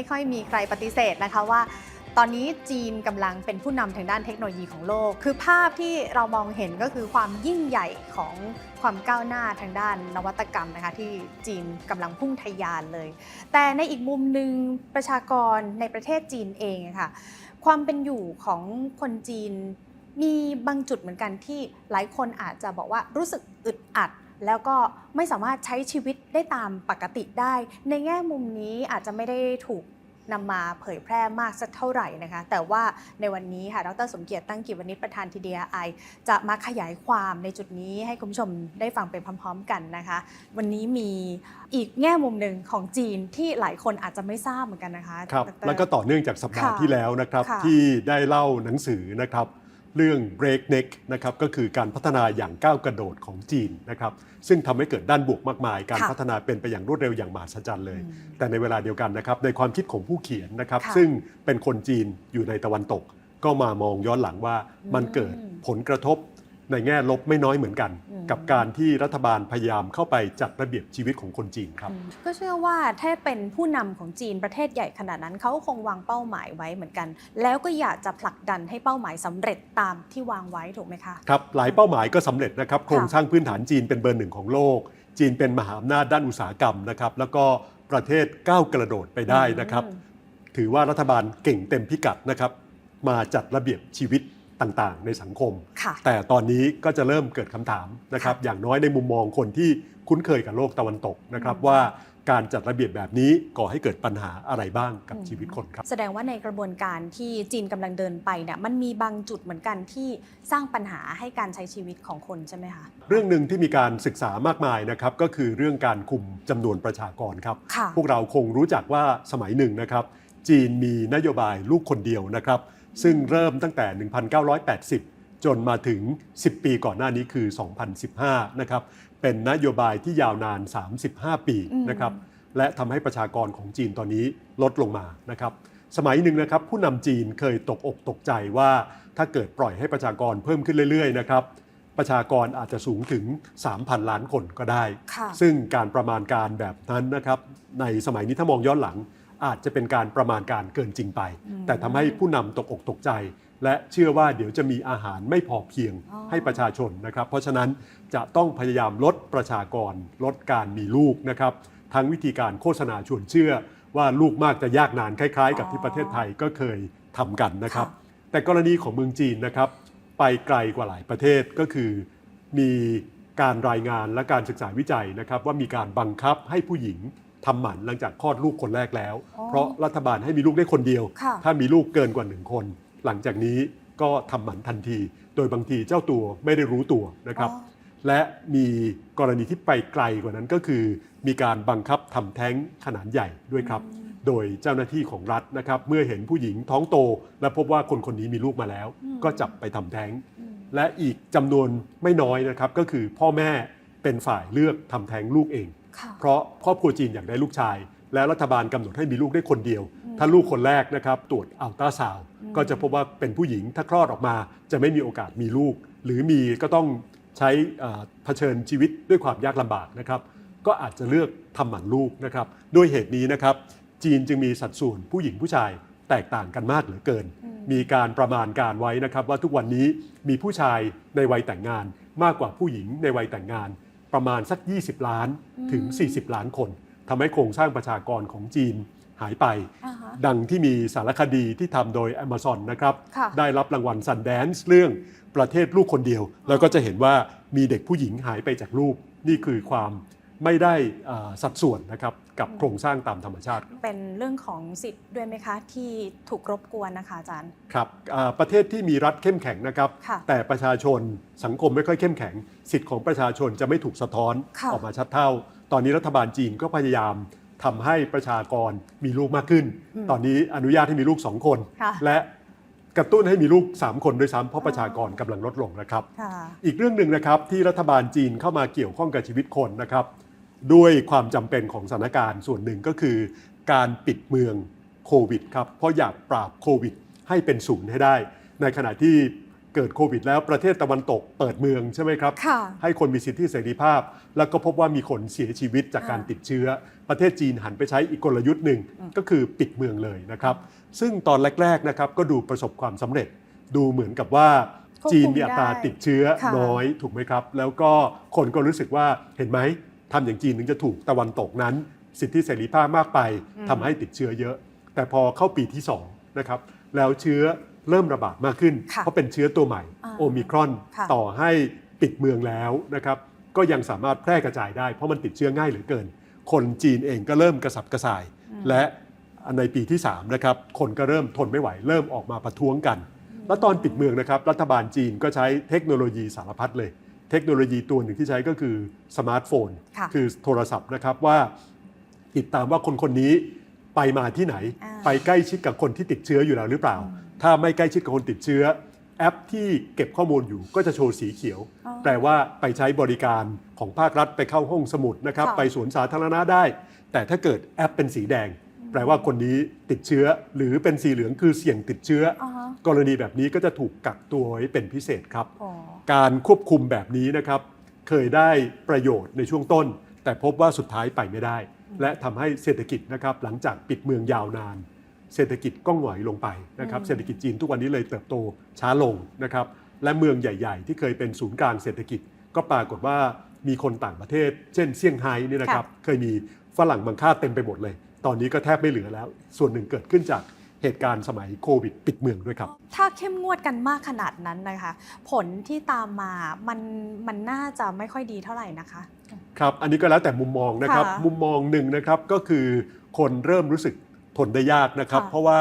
ไม่ค่อยมีใครปฏิเสธนะคะว่า ตอนนี้จีนกำลังเป็นผู้นำทางด้านเทคโนโลยีของโลก คือภาพที่เรามองเห็นก็คือความยิ่งใหญ่ของความก้าวหน้าทางด้านนวัตกรรมนะคะที่จีนกำลังพุ่งทะยานเลย แต่ในอีกมุมหนึ่งประชากรในประเทศจีนเองค่ะความเป็นอยู่ของคนจีนมีบางจุดเหมือนกันที่หลายคนอาจจะบอกว่ารู้สึกอึดอัด แล้วก็ไม่สามารถใช้ชีวิตได้ตามปกติได้ ในแง่มุมนี้อาจจะไม่ได้ถูกนำมาเผยแพร่มากสักเท่าไหร่นะคะ แต่ว่าในวันนี้ค่ะ ดรสมเกียรติตั้งกิจวณิชประธานทีดีไอจะมาขยายความในจุดนี้ให้คุณผู้ชมได้ฟังไปพร้อม ๆ กันนะคะ วันนี้มีอีกแง่มุมหนึ่งของจีนที่หลายคนอาจจะไม่ทราบเหมือนกันนะคะครับดรแล้วก็ต่อเนื่องจากสัปดาห์ค่ะที่แล้วนะครับค่ะที่ได้เล่าหนังสือนะครับ เรื่อง breakneck นะครับก็คือการพัฒนาอย่างก้าวกระโดดของจีนนะครับซึ่งทำให้เกิดด้านบวกมากมาย การค่ะพัฒนาเป็นไปอย่างรวดเร็วอย่างมหัศจรรย์เลยอืมแต่ในเวลาเดียวกันนะครับในความคิดของผู้เขียนนะครับค่ะซึ่งเป็นคนจีนอยู่ในตะวันตก ก็มามองย้อนหลังว่ามันเกิดอืมผลกระทบ ในแง่ลบไม่น้อยเหมือนกันอืมกับการที่รัฐบาลพยายามเข้าไปจัดระเบียบชีวิตของคนจีนครับอืมก็เชื่อว่าถ้าเป็นผู้นำของจีนประเทศใหญ่ขนาดนั้นเขาก็คงวางเป้าหมายไว้เหมือนกัน แล้วก็อยากจะผลักดันให้เป้าหมายสำเร็จตามที่วางไว้ถูกไหมคะครับหลายเป้าหมายก็สำเร็จนะครับโครงสร้างพื้นฐานจีนเป็นเบอร์หนึ่งของโลก จีนเป็นมหาอำนาจด้านอุตสาหกรรมนะครับแล้วก็ประเทศก้าวกระโดดไปได้นะครับอืมถือว่ารัฐบาลเก่งเต็มพิกัดนะครับ มาจัดระเบียบชีวิต ต่างๆ ในสังคมค่ะแต่ตอนนี้ก็จะเริ่มเกิดคำถามนะครับค่ะอย่างน้อยในมุมมองคนที่คุ้นเคยกับโลกตะวันตกนะครับอืมว่าการจัดระเบียบแบบนี้ก่อให้เกิดปัญหาอะไรบ้างกับอืมชีวิตคนครับ แสดงว่าในกระบวนการที่จีนกำลังเดินไปเนี่ยมันมีบางจุดเหมือนกันที่สร้างปัญหาให้การใช้ชีวิตของคนใช่ไหมคะเรื่องหนึ่งที่มีการศึกษามากมายนะครับก็คือเรื่องการคุมจำนวนประชากรครับค่ะพวกเราคงรู้จักว่าสมัยหนึ่งนะครับ จีนมีนโยบายลูกคนเดียวนะครับ ซึ่งเริ่มตั้งแต่ 1980 จนมาถึง 10 ปีก่อนหน้านี้คือ 2015 นะครับ เป็นนโยบายที่ยาวนาน 35 ปีอืมนะครับ และทำให้ประชากรของจีนตอนนี้ลดลงมานะครับสมัยหนึ่งนะครับผู้นำจีนเคยตกอกตกใจว่าถ้าเกิดปล่อยให้ประชากรเพิ่มขึ้นเรื่อยๆนะครับประชากรอาจจะสูงถึง 3,000 ล้านคนก็ได้ค่ะซึ่งการประมาณการแบบนั้นนะครับในสมัยนี้ถ้ามองย้อนหลัง อาจจะเป็นการประมาณการเกินจริงไปอืมแต่ทำให้ผู้นำตกอกตกใจ และเชื่อว่าเดี๋ยวจะมีอาหารไม่พอเพียงอ๋อให้ประชาชนนะครับ เพราะฉะนั้นจะต้องพยายามลดประชากร ลดการมีลูกนะครับทั้งวิธีการโฆษณาชวนเชื่อ ว่าลูกมากจะยากนานคล้ายๆ กับที่ประเทศไทยก็เคยทำกันนะครับค่ะแต่กรณีของเมืองจีนนะครับ ไปไกลกว่าหลายประเทศก็คือ มีการรายงานและการศึกษาวิจัยนะครับ ว่ามีการบังคับให้ผู้หญิง ทำหมันหลังจากคลอดลูกคนแรกแล้ว อ๋อเพราะรัฐบาลให้มีลูกได้คนเดียว ค่ะ ถ้ามีลูกเกินกว่าหนึ่งคน หลังจากนี้ก็ทำหมันทันที โดยบางทีเจ้าตัวไม่ได้รู้ตัวนะครับ อ๋อ และมีกรณีที่ไปไกลกว่านั้นก็คือ มีการบังคับทำแท้งขนาดใหญ่ด้วยครับ โดยเจ้าหน้าที่ของรัฐนะครับ เมื่อเห็นผู้หญิงท้องโต และพบว่าคนคนนี้มีลูกมาแล้ว อืม ก็จับไปทำแท้ง อืม และอีกจำนวนไม่น้อยนะครับ ก็คือพ่อแม่เป็นฝ่ายเลือกทำแท้งลูกเองค่ะ เพราะครอบครัวจีนอยากได้ลูกชาย และรัฐบาลกำหนดให้มีลูกได้คนเดียวอืมถ้าลูกคนแรกนะครับตรวจอัลตราซาวด์อืมก็จะพบว่าเป็นผู้หญิงถ้าคลอดออกมา จะไม่มีโอกาสมีลูก หรือมีก็ต้องใช้เอ่อเผชิญชีวิตด้วยความยากลำบากนะครับก็อาจจะเลือกทำหมันลูกนะครับด้วยเหตุนี้นะครับจีนจึงมีสัดส่วนผู้หญิงผู้ชายแตกต่างกันมากเหลือเกินอืมมีการประมาณการไว้นะครับว่าทุกวันนี้มีผู้ชายในวัยแต่งงานมากกว่าผู้หญิงในวัยแต่งงาน ประมาณสัก 20 ล้านถึง 40 ล้านคนทำให้โครงสร้างประชากรของจีนหายไปอ่าฮะดังที่มีสารคดีที่ทำโดย Amazon นะครับค่ะได้รับรางวัล Sundance เรื่องประเทศลูกคนเดียว แล้วก็จะเห็นว่ามีเด็กผู้หญิงหายไปจากรูป นี่คือความ ไม่ได้อ่าสัดส่วนนะครับกับโครงสร้างตามธรรมชาติ เป็นเรื่องของสิทธิ์ด้วยไหมคะ ที่ถูกรบกวนนะคะอาจารย์ครับอ่าประเทศที่มีรัฐเข้มแข็งนะครับค่ะแต่ประชาชนสังคมไม่ค่อยเข้มแข็ง สิทธิ์ของประชาชนจะไม่ถูกสะท้อนค่ะออกมาชัดเท่า ตอนนี้รัฐบาลจีนก็พยายามทำให้ประชากรมีลูกมากขึ้นอืมตอนนี้อนุญาตให้มีลูก2คนค่ะและกระตุ้นให้มีลูก 3 คนด้วยซ้ำเพราะประชากรกำลังลดลงนะครับค่ะอีกเรื่องหนึ่งนะครับที่รัฐบาลจีนเข้ามาเกี่ยวข้องกับชีวิตคนนะครับ ด้วยความจำเป็นของสถานการณ์ส่วนหนึ่งก็คือ การปิดเมืองโควิดครับ เพราะอยากปราบโควิดให้เป็นศูนย์ให้ได้ ในขณะที่เกิดโควิด แล้วประเทศตะวันตกเปิดเมืองใช่ไหมครับค่ะให้คนมีสิทธิเสรีภาพ แล้วก็พบว่ามีคนเสียชีวิตจากการอ่าติดเชื้อ ประเทศจีนหันไปใช้อีกกลยุทธ์หนึ่งก็คือปิดเมืองเลยนะครับ ซึ่งตอนแรกๆนะครับก็ดูประสบความสำเร็จ ดูเหมือนกับว่าควบคุมจีนมีอัตราได้ติดเชื้อค่ะน้อยถูกไหมครับ แล้วก็คนก็รู้สึกว่าเห็นไหม ทำอย่างจีนถึงจะถูกตะวันตกนั้น สิทธิเสรีภาพมากไปทำให้ติดเชื้อเยอะ แต่พอเข้าปีที่สองนะครับแล้วเชื้อเริ่มระบาดมากขึ้นค่ะเพราะเป็นเชื้อตัวใหม่อ่าโอมิครอนค่ะต่อให้ปิดเมืองแล้วนะครับก็ยังสามารถแพร่กระจายได้ เพราะมันติดเชื้อง่ายเหลือเกิน คนจีนเองก็เริ่มกระสับกระส่าย และในปีที่3นะครับคนก็เริ่มทนไม่ไหว เริ่มออกมาประท้วงกัน แล้วตอนปิดเมืองนะครับรัฐบาลจีนก็ใช้เทคโนโลยีสารพัดเลย เทคโนโลยีตัวหนึ่งที่ใช้ก็คือสมาร์ทโฟนค่ะคือโทรศัพท์นะครับว่า ติดตามว่าคนคนนี้ไปมาที่ไหนอ่าไปใกล้ชิดกับคนที่ติดเชื้ออยู่แล้วหรือเปล่า ถ้าไม่ใกล้ชิดกับคนติดเชื้อ แอปที่เก็บข้อมูลอยู่ก็จะโชว์สีเขียวอ๋อแปลว่าไปใช้บริการของภาครัฐไปเข้าห้องสมุดนะครับค่ะไปสวนสาธารณะได้ แต่ถ้าเกิดแอปเป็นสีแดง แปลว่าคนนี้ติดเชื้อ หรือเป็นสีเหลืองคือเสี่ยงติดเชื้อออ่าฮะ กรณีแบบนี้ก็จะถูกกักตัวไว้เป็นพิเศษครับอ๋อการควบคุมแบบนี้นะครับเคยได้ประโยชน์ในช่วงต้น แต่พบว่าสุดท้ายไปไม่ได้ และทำให้เศรษฐกิจนะครับหลังจากปิดเมืองยาวนาน เศรษฐกิจก็หงอยลงไปนะครับอืมเศรษฐกิจจีนทุกวันนี้เลยเติบโตช้าลงนะครับและเมืองใหญ่ ๆ ที่เคยเป็นศูนย์กลางเศรษฐกิจ ก็ปรากฏว่ามีคนต่างประเทศ เช่นเซี่ยงไฮ้นี่นะครับเคยมีฝรั่งบางค่าเต็มไปหมดเลย ตอนนี้ก็แทบไม่เหลือแล้ว ส่วนหนึ่งเกิดขึ้นจาก เหตุการณ์สมัยโควิดปิดเมืองด้วยครับ ถ้าเข้มงวดกันมากขนาดนั้นนะคะ ผลที่ตามมามันมันน่าจะไม่ค่อยดีเท่าไหร่นะคะ ครับอันนี้ก็แล้วแต่มุมมองนะครับ ค่ะมุมมองหนึ่งนะครับก็คือคนเริ่มรู้สึกทนได้ยากนะครับ ค่ะเพราะว่า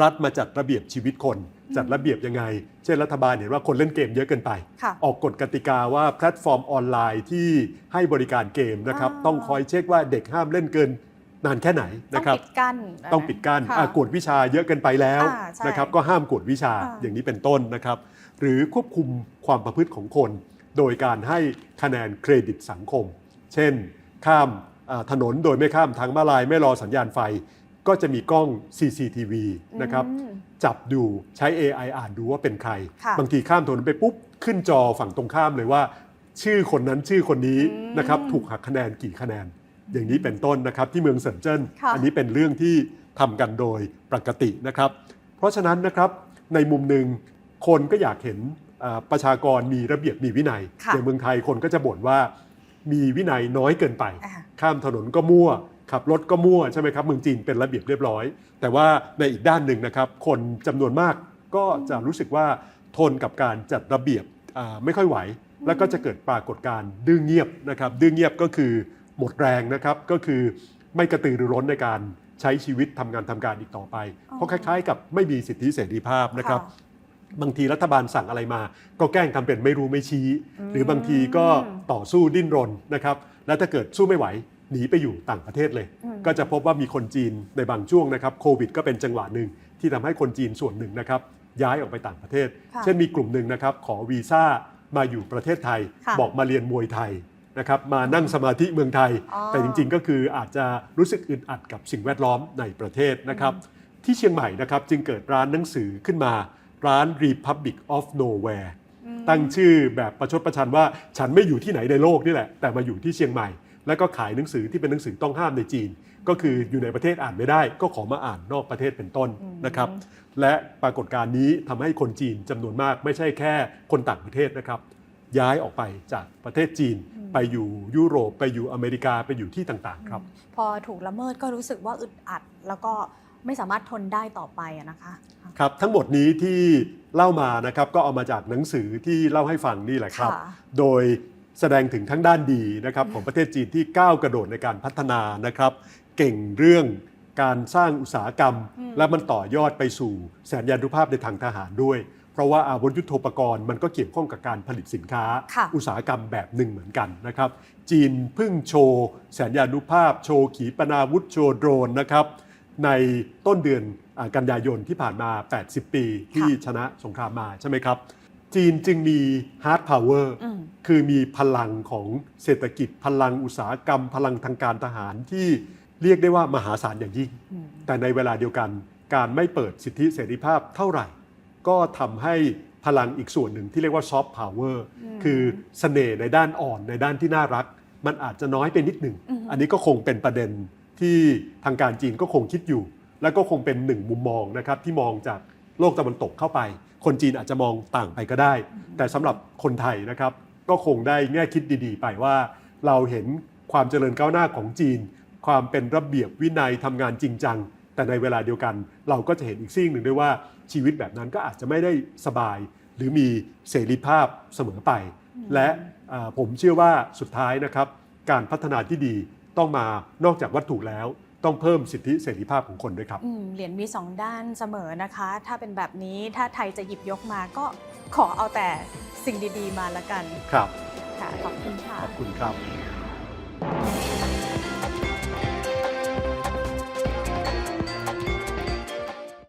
รัฐมาจัดระเบียบชีวิตคนจัดระเบียบยังไง เช่นรัฐบาลเห็นว่าคนเล่นเกมเยอะเกินไป ค่ะ ออกกฎกติกาว่าแพลตฟอร์มออนไลน์ที่ให้บริการเกมนะครับ อ่า ต้องคอยเช็คว่าเด็กห้ามเล่นเกิน นานแค่ไหนต้อนะงครับปิดกั้นต้องปิดกั้นค่ะอะกวดวิชาเยอะเกินไปแล้วอ่าใช่นะครับก็ห้ามกวดวิชาอ่าอย่างนี้เป็นต้นนะครับ หรือควบคุมความประพฤติของคน โดยการให้คะแนนเครดิตสังคม เช่น ข้ามอ่าถนนโดยไม่ข้ามทางม้าลายไม่รอสัญญาณไฟ ก็จะมีกล้อง CCTV นะครับอืมจับดูใช้ AI อ่านดูว่าเป็นใครค่ะบางทีข้ามถนนไปปุ๊บ ขึ้นจอฝั่งตรงข้ามเลยว่า ชื่อคนนั้นชื่อคนนี้อืมนะครับถูกหักคะแนนกี่คะแนน อย่างนี้เป็นต้นนะครับที่เมืองเซินเจิ้นค่ะอันี้เป็นเรื่องที่ทำกันโดยปกตินะครับ เพราะฉะนั้นนะครับในมุมหนึ่งคนก็อยากเห็นอ่าประชากรมีระเบียบมีวินัยค่ะอย่างเมืองไทยคนก็จะบ่นว่ามีวินัยน้อยเกินไปอ่าข้ามถนนก็มั่วขับรถก็มั่วใช่ไหมครับเมืองจีนเป็นระเบียบเรียบร้อย แต่ว่าในอีกด้านหนึ่งนะครับ คนจำนวนมากก็จะรู้สึกว่าทนกับการจัดระเบียบอ่าไม่ค่อยไหว แล้วก็จะเกิดปรากฏการณ์ดื้อเงียบนะครับดื้อเงียบก็คือ หมดแรงนะครับก็คือไม่กระตือรือร้นในการใช้ชีวิตทำงานทำการอีกต่อไปอ๋อเพราะคล้ายๆ กับไม่มีสิทธิเสรีภาพนะครับค่ะบางทีรัฐบาลสั่งอะไรมา ก็แกล้งทำเป็นไม่รู้ไม่ชี้อืมหรือบางทีก็ต่อสู้ดิ้นรนนะครับ แล้วถ้าเกิดสู้ไม่ไหวหนีไปอยู่ต่างประเทศเลย อืม ก็จะพบว่ามีคนจีนในบางช่วงนะครับโควิดก็เป็นจังหวะหนึ่งที่ทำให้คนจีนส่วนหนึ่งนะครับ ย้ายออกไปต่างประเทศ ค่ะเช่นมีกลุ่มหนึ่งนะครับ ขอวีซ่ามาอยู่ประเทศไทย ค่ะ บอกมาเรียนมวยไทย นะครับมานั่งสมาธิเมืองไทยอ๋อแต่จริง ๆ ก็คืออาจจะรู้สึกอึดอัดกับสิ่งแวดล้อมในประเทศนะครับ ที่เชียงใหม่นะครับจึงเกิดร้านหนังสือขึ้นมาร้าน Republic of Nowhere ตั้งชื่อแบบประชดประชันว่าฉันไม่อยู่ที่ไหนในโลกนี่แหละ แต่มาอยู่ที่เชียงใหม่ แล้วก็ขายหนังสือที่เป็นหนังสือต้องห้ามในจีน ก็คืออยู่ในประเทศอ่านไม่ได้ ก็ขอมาอ่านนอกประเทศเป็นต้นนะครับ และปรากฏการณ์นี้ทำให้คนจีนจำนวนมากไม่ใช่แค่คนต่างประเทศนะครับ ย้ายออกไปจากประเทศจีน ไปอยู่ยุโรปไปอยู่อเมริกาไปอยู่ที่ต่างๆ ครับ พอถูกละเมิดก็รู้สึกว่าอึดอัด แล้วก็ไม่สามารถทนได้ต่อไปอะนะคะครับทั้งหมดนี้ที่เล่ามานะครับก็เอามาจากหนังสือที่เล่าให้ฟังนี่แหละครับค่ะโดยแสดงถึงทั้งด้านดีนะครับของประเทศจีนที่ก้าวกระโดดในการพัฒนานะครับ เก่งเรื่องการสร้างอุตสาหกรรม และมันต่อยอดไปสู่แสนยานุภาพในทางทหารด้วยเพ ราะว่าอาวุธยุโทโธปกรณ์มันก็เกี่ยวข้องกับการผลิตสินค้า ค่ะอุตสาหกรรมแบบหนึ่งเหมือนกันนะครับ จีนเพิ่งโชว์แสนยานุภาพ โชว์ขีปนาวุธโชว์โดรนนะครับ ในต้นเดือนอากันยายนที่ผ่านมา 80 ปีที่ชนะสงครามมาใช่ไหมครับ จีนจึงมีฮาร์ดพาวเวอร์ อืม คือมีพลังของเศรษฐกิจพลังอุตสาหกรรม พลังทางการทหารที่เรียกได้ว่ามหาศาลอย่างยิ่ง อืม แต่ในเวลาเดียวกัน การไม่เปิดสิทธิเสรีภาพเท่าไหร่ ก็ทำให้พลังอีกส่วนหนึ่งที่เรียกว่าซอฟต์พาวเวอร์อืมคือเสน่ห์ในด้านอ่อนในด้านที่น่ารัก มันอาจจะน้อยไปนิดหนึ่งอืมอันนี้ก็คงเป็นประเด็นที่ทางการจีนก็คงคิดอยู่ และก็คงเป็นหนึ่งมุมมองนะครับที่มองจากโลกตะวันตกเข้าไป คนจีนอาจจะมองต่างไปก็ได้ แต่สำหรับคนไทยนะครับก็คงได้แง่คิดดีๆ ไปว่า เราเห็นความเจริญก้าวหน้าของจีน ความเป็นระเบียบวินัยทำงานจริงจัง แต่ในเวลาเดียวกัน เราก็จะเห็นอีกซีกหนึ่งด้วยว่าชีวิตแบบนั้นก็อาจจะไม่ได้สบาย หรือมีเสรีภาพเสมอไป และอ่าผมเชื่อว่าสุดท้ายนะครับ การพัฒนาที่ดีต้องมานอกจากวัตถุแล้วต้องเพิ่มสิทธิเสรีภาพของคนด้วยครับอืมเหรียญมีสองด้านเสมอนะคะ ถ้าเป็นแบบนี้ถ้าไทยจะหยิบยกมาก็ขอเอาแต่สิ่งดี ๆ มาละกัน ครับ ค่ะ ขอบคุณค่ะ ขอบคุณครับ